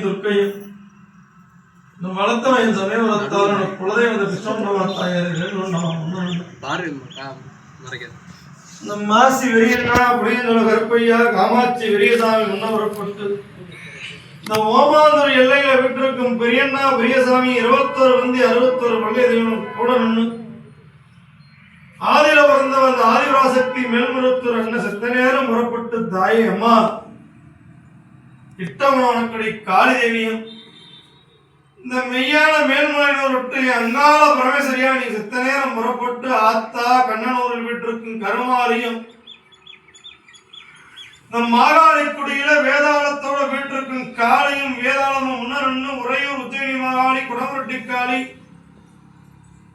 துர்க்கையும் இந்த வளர்த்தவன் கிருஷ்ணன் பாரு மறைக்காது இந்த மாசி வெறியண்ணா புளியந்தொல கருப்பையா காமாட்சி வெறியசாமி முன்னவரப்பட்டு இந்த ஓமாந்தூர் எல்லையில விட்டிருக்கும் பெரியண்ணா பெரியசாமி இருபத்தோரு வந்து அறுபத்தோரு பள்ளி தெய்வம் கூட நின்று ஆதில பிறந்த அந்த ஆதிபராசக்தி மேல்முருத்தூர் அண்ணன் செத்த நேரம் புறப்பட்டு தாயே அம்மா இட்டமானக்கடி காளிதேவியும் இந்த மெய்யான மேல்முறையினர் விட்டு அங்கால பரமேஸ்வரியா நீ சித்த நேரம் புறப்பட்டு ஆத்தா கண்ணனூரில் விட்டிருக்கும் கருமாரியும் நம் மாகாளிக்குடியில வேதாளத்தோட வீட்டிருக்கும் காளியும் வேதாளமும் உணர்ன்னு உறையூர் உத்தியணி மாகாளி குடமுரட்டி காளி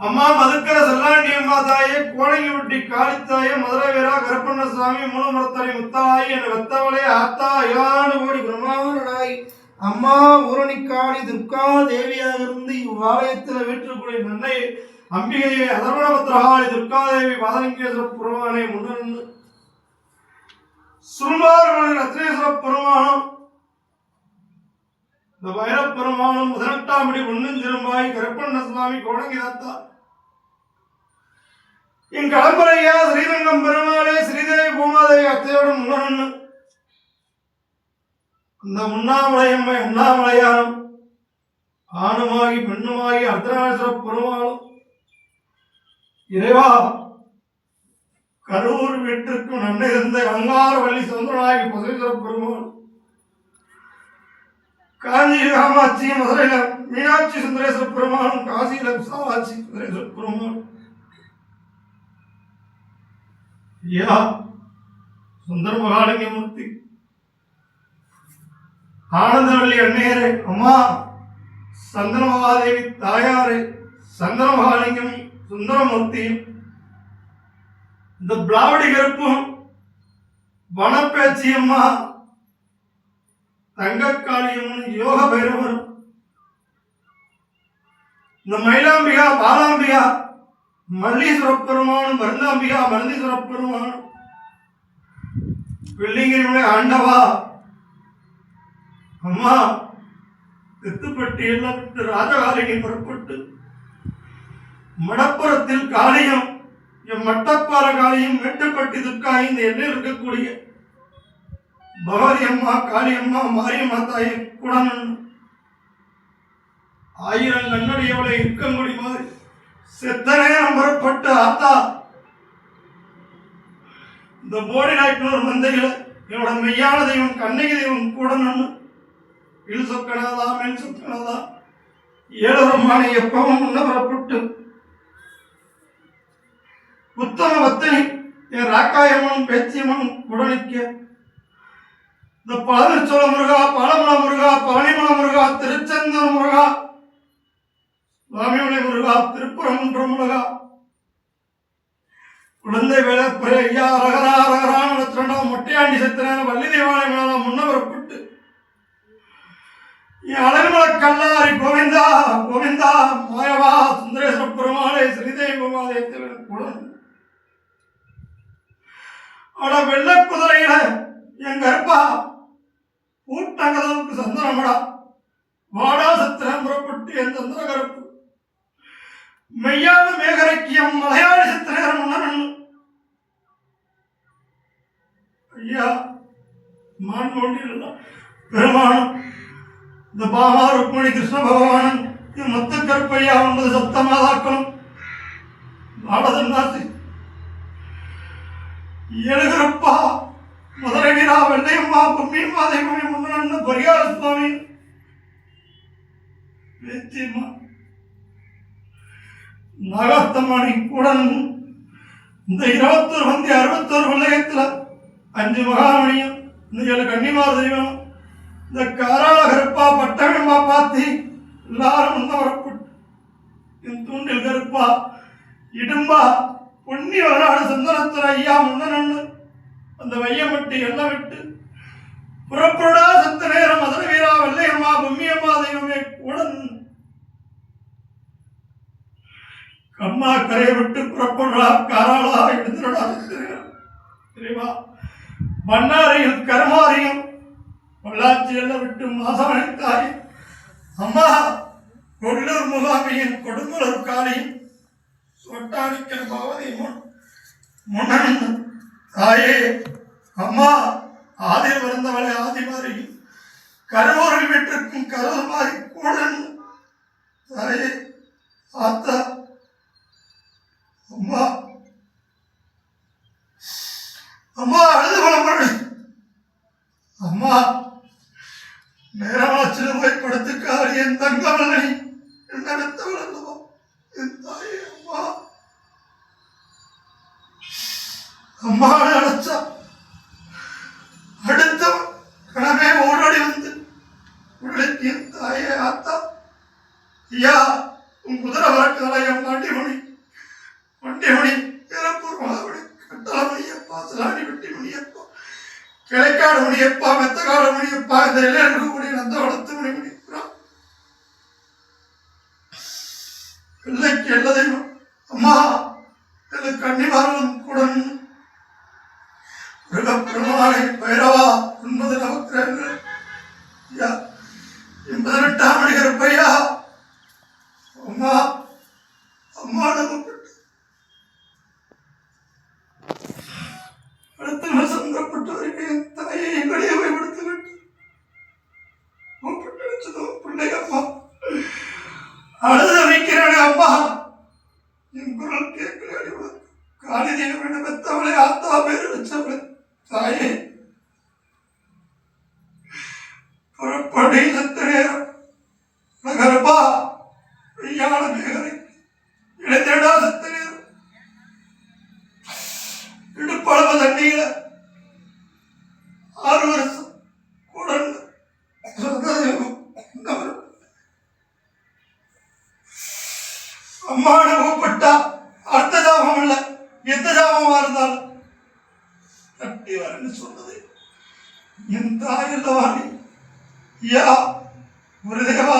அம்மா மதுக்கர செல்லாண்டி அம்மா தாயே கோடங்கிப்பட்டி காளித்தாயே மதுரை வீரா கருப்பண்ண சுவாமி மூலமரத்தலை முத்தாயி என் வெத்தவளே ஆத்தா இலாண்டு கோடி பிரம்மாவனாய் அம்மா ஊரணிக்காளி துர்கா தேவியாக இருந்து இவ்வாலயத்தில் வீற்றுக்கூடிய நன்னை அம்பிகையை அதர்வணபத்திரகாளி துர்காதேவி பாதலிங்கேஸ்வர புரமானை முன்னிருந்து சுருமாறுகளின் ரத்னேஸ்வர பெருமானம் இந்த வைரப் பெருமானம் பதினெட்டாம் படி ஒன்னும் திரும்பாய் கருப்பண்ண சுவாமி கோடங்கி தாத்தா என் கடம்பரையா ஸ்ரீரங்கம் பெருமாளே ஸ்ரீதேவி பூமாதேவி அத்தையோடு முன்னன்னு அந்த உண்ணாமலையம்மை உண்ணாமலையானம் ஆணுமாகி பெண்ணுமாகி அர்த்தநாசர பெருமாளும் இறைவா கரூர் வீட்டிற்கும் நன்மை இருந்த அங்காரவள்ளி சுந்தரனாகி பசுவீஸ்வர பெருமாள் காஞ்சி காமாட்சி மதுரையில மீனாட்சி சுந்தரேஸ்வர பெருமாளும் காசியில விசாலாட்சி சுந்தரேஸ்வர பெருமாள் ஐயா சுந்தர மகாலிங்கமூர்த்தி ஆனந்தவள்ளி அன்னையரே அம்மா சந்தன மகாதேவி தாயாரே சந்தன மகாலிங்கம் சுந்தரமூர்த்தியும் இந்த பிளாவடி கருப்பும் வனப்பேச்சி அம்மா தங்கக்காளியம்மன் யோக பைரவரும் இந்த மயிலாம்பிகா பாலாம்பிகா மல்லீஸ்வர மருந்தாம்பிகா மருந்தீஸ்வர பெருமானும் வெள்ளிங்கிரியுடைய ஆண்டவா. அம்மா எத்துப்பட்டி எல்லாம் விட்டு ராஜகாலினி புறப்பட்டு மடப்புறத்தில் காளியம் என் மட்டப்பாற காளையும் மேட்டுப்பட்டி துர்க்கா இந்த எல்லையில் இருக்கக்கூடிய பகவதி அம்மா காளியம்மா மாரியம்மா தாயை குடனன் ஆயிரம் கண்ணடியவளை இருக்கங்குடி மாதிரி. செத்த நேரம் ஆத்தா. இந்த போடி நாய்க்குள்ள மந்தையில என்னோட மெய்யான தெய்வம் கண்ணகி தெய்வம் கூட நின்று இழு சொக்கனாதா மென் சொக்கனாதா ஏழரம்மானை எப்பவும் உண்ணவரப்பட்டு உத்தம வத்தனி என் ராக்காயம்மனும் பேச்சியம்மனும் உடனிக்க இந்த பழனிச்சோள முருகா பழமல முருகா பழனிமல முருகா திருச்செந்தூர் முருகா சுவாமியுடைய முருகா திருப்புறமுன்றம் உலகா குழந்தை வேலப்பரை ஐயா ரகரா ரகரான நடத்திரண்டாம் மொட்டையாண்டி சத்திரான வள்ளி தேவாலயம் முன்னவர் புட்டு. என் அழகுமல கல்லாரி கோவிந்தா கோவிந்தா மாயவா சுந்தரேஸ்வர பெருமாளே ஸ்ரீதேவி பெருமாளே குழந்தை அட வெள்ள குதிரையில என் கருப்பா ஊட்டங்கதவுக்கு சந்தனமடா. வாடா சத்திரம் புறப்பட்டு என் சந்திர மெய்யாத மேகரக்கியம் மேகரைக்கியம் மலையாளி சித்திரம் ஐயா மான் ஒன்றில் பெருமானம் இந்த பாமா ருக்மணி கிருஷ்ண பகவானன் இது மொத்த கருப்பையா ஒன்பது சப்த மாதாக்களும் நாடதன்னாசி எழுகிறப்பா மதுரை வீரா வெள்ளையம்மா பொம்மியம்மா தெய்வமே முன்னண்ண பரிகார சுவாமி வேத்தியம்மா. நாகத்தம்மாணி கூடன். இந்த இருபத்தொரு வந்து அறுபத்தொரு பிள்ளையத்துல அஞ்சு மகாமணியும் இந்த ஏழு கன்னிமார் தெய்வம் இந்த காராள கருப்பா பட்டகம்பா பாத்தி எல்லாரும் வந்து வரப்பட்டு என் தூண்டில் கருப்பா இடும்பா பொன்னி வராடு சந்தனத்துற ஐயா முன்னனன்னு. அந்த வையமட்டி எல்லாம் விட்டு புறப்படா சத்த நேரம் மதுர வீரா வெள்ளையம்மா பொம்மியம்மா தெய்வமே உடன் அம்மா கரையை விட்டு புறப்படுறா காராளா எழுந்துடா தெரியுமா? மன்னாரையும் கருமாரையும் பொள்ளாச்சி எல்லாம் விட்டு மாதவனை தாய் அம்மா கொள்ளூர் முகாமியின் கொடுங்குளர் காலையும் சொட்டானிக்கல் பகவதி முன் முன்னணி தாயே. அம்மா ஆதில் பிறந்தவளை ஆதிமாரி கருவூரில் விட்டிருக்கும் கருவூர் மாறி கூட தாயே ஆத்தா அம்மா அம்மா அழுது குழம்பு அம்மா நேரமாச்சு போய் படுத்துக்காரி என் தங்கமலை என்ன வெத்தவள் அல்லவா என் தாயே அம்மா அம்மா அழைச்சா அடுத்த கணமே ஓடோடி வந்து உங்களுக்கு என் தாயே ஆத்தா. ஐயா உன் குதிரை வரக்கால என் பாண்டிமணி பாண்டிமணி பிறப்பூர் கட்டால கட்டாமணியப்பா சிலாடி வெட்டி மணியப்பா கிளைக்காடு மணியப்பா மெத்தக்காடு மணியப்பா இந்த இளைஞருக்கு இருக்கக்கூடிய நந்த வளர்த்து மணி மணிப்புறா பிள்ளைக்கு எல்லா தெய்வம் அம்மா எனக்கு கன்னிமாரும் கூட பிரம்மனாலை பைரவா ஒன்பது நவக்கிரகங்கள் ஐயா எண்பதினெட்டாம் மணிகர் பையா அம்மா அம்மா நமக்கு அடுத்த சந்தப்பட்டு வருகிறேன் தாயை எங்களையே பயன்படுத்த வேண்டும் கூப்பிட்டு பிள்ளை அம்மா அழுத வைக்கிறானே அம்மா என் குரல் கேட்கிறாடி காலி தேவன பெத்தவளை ஆத்தா பேர் வச்சவளை தாயே புறப்படி சத்த நேரம் நகரப்பா பெய்யான மேகலை இடைத்தேடா சத்த நேரம் இடுப்பளவு தண்ணீர ஆறு வருஷம் குடல் அம்மாவோட கூப்பிட்டா அடுத்த ஜாபம் இல்ல எந்த ஜாபமா இருந்தாலும். அப்படி வரன்னு சொன்னது என் தாய் அல்லவா நீ யா குருதேவா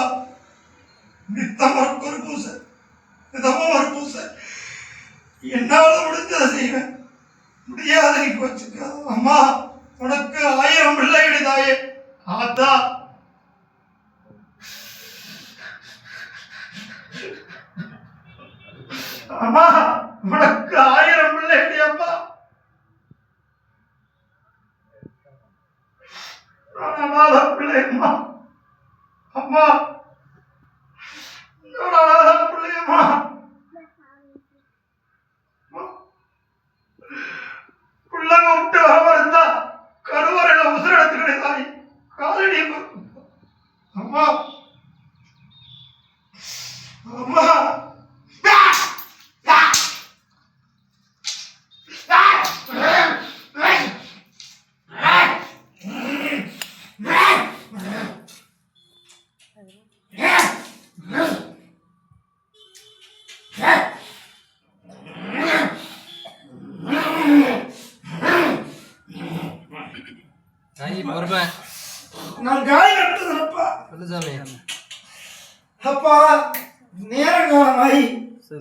நித்தம் ஒரு பூசை நிதமும் ஒரு பூசை. என்னால் முடிஞ்சதை செய்வேன். முடியாத நீ வச்சுக்காத அம்மா உனக்கு ஆயிரம் பிள்ளைகள் தாயே. ஆத்தா அம்மா உனக்கு ஆயிரம் பிள்ளைகள் அம்மா நான் அனாத பிள்ளை அம்மா அம்மா. நான் பிள்ளைங்க விட்டு வர இருந்தா கருவறையில உசிரெடுத்துக்கிட்டு தாய் காலடி அம்மா. நான் காய் கட்டுறப்பா சாமி அப்பா நேரம் காலமாயி.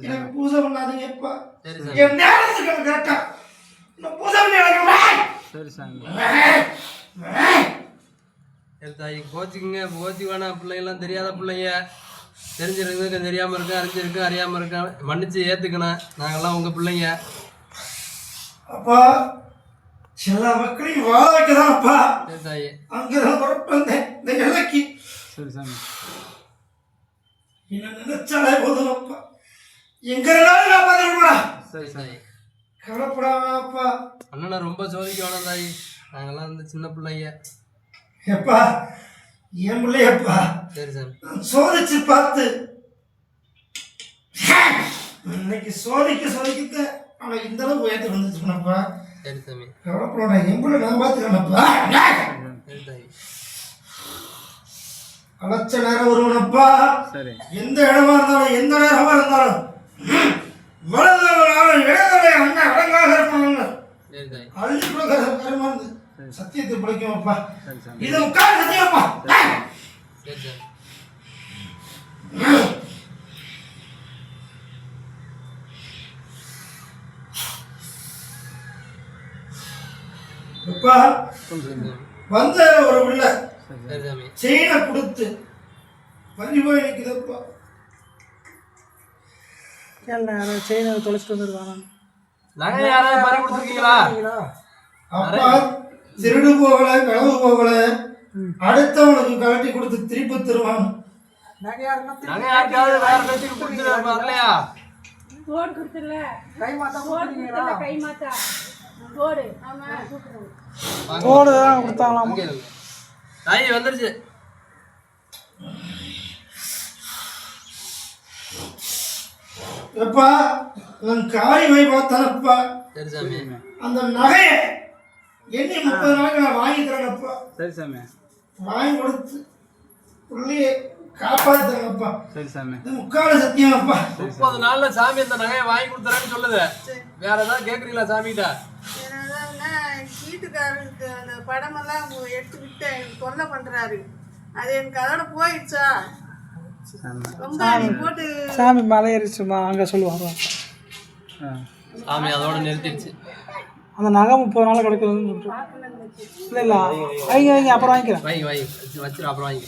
எனக்கு பூஜை பண்ணாதீங்கப்பா சரி சாமி. என் நேரத்துக்கு எனக்கு கரெக்டா இந்த பூஜை பண்ணி எனக்கு சரி சாமி. தாயி கோச்சிக்குங்க. கோச்சிக்கு வேணாம் பிள்ளைங்களாம் தெரியாத பிள்ளைங்க. தெரிஞ்சிருக்கு தெரியாமல் இருக்கு அறிஞ்சிருக்கு அறியாமல் இருக்கு. மன்னிச்சு ஏற்றுக்கணும் நாங்கள்லாம் உங்கள் பிள்ளைங்க. அப்பா எல்லா மக்களையும் வாழ வைக்கதான் அப்பா சரி தாயி அங்கதான் புறப்பு வந்தேன். இந்த சரி சாமி. என்ன நினைச்சாலே போதும் அப்பா எங்க இருந்தாலும் நான் பார்த்துருப்பா சரி தாயி கவலைப்படாம அப்பா அண்ணனை ரொம்ப சோதிக்க வேணாம் தாயி நாங்கள்லாம் வந்து சின்ன பிள்ளைங்க. எப்பா என் பிள்ளையப்பா. சரி நான் சோதிச்சு பார்த்து. இன்னைக்கு சோதிக்க சோதிக்க அவன் இந்த அளவுக்கு உயர்த்து வந்துச்சுனப்பா சரி சாமி. பிள்ளை நான் பார்த்துக்கணப்பா சரி தாயி அழைச்ச நேரம் வருவனப்பா சரி. எந்த இடமா இருந்தாலும் எந்த நேரமா இருந்தாலும் வளர்ந்தவனாலும் இடைதலை அண்ணன் அடங்காக இருப்பாங்க சரி தாயி அள்ளி கொடுக்கிற கருமா இருந்து. சத்தியத்தை பிடிக்கும் அப்பா. சரி சாமி இது உட்கார சத்தியப்பா சாமி வந்த ஒரு பிள்ளை செயினை கொடுத்து. பறி போய் நிற்குதப்பா செயினை தொலைச்சிட்டு வந்துருக்காங்க? நகை யாராவது பறி கொடுத்துருக்கீங்களா? அப்பா திருடு போகல களவு போகல. அடுத்தவனுக்கு கலட்டி கொடுத்து திருப்பி தருவான். நகை யாருக்காவது வேற பேச்சுக்கு கொடுத்துட்டு வரலையா கை மாத்தா கை மாத்தா. தோடு தான் கொடுத்தாங்களாம். தாய் வந்துருச்சு. எப்பா நான் காரி போய் பார்த்தானப்பா. சரி சாமி. அந்த நகையை எண்ணி முப்பது நாளைக்கு நான் வாங்கி தரேனப்பா. சரி சாமி. வாங்கி கொடுத்து பிள்ளைய காப்பாத்துறேங்கப்பா சரி சாமி. முக்கால சத்தியமாப்பா. முப்பது நாள்ல சாமி அந்த நகையை வாங்கி கொடுத்துறேன்னு சொல்லுது. வேற ஏதாவது கேக்குறீங்களா சாமி கிட்ட என்னன்னா வீட்டுக்காரருக்கு அந்த படமெல்லாம் எடுத்து விட்டு எனக்கு தொல்லை பண்றாரு. அது எனக்கு அதோட போயிடுச்சா? ரொம்ப போட்டு சாமி மலை ஏறிச்சுமா அங்கே சொல்லுவாங்க ஆ. சாமி அதோட நிறுத்திடுச்சு. அந்த நகை முப்பது நாள் கிடைக்குதுன்னு இல்லை இல்லை. வைங்க வைங்க அப்புறம் வாங்கிக்கிறேன். வாங்கி வாங்கி. வச்சு வச்சிரு அப்புறம் வாங்கி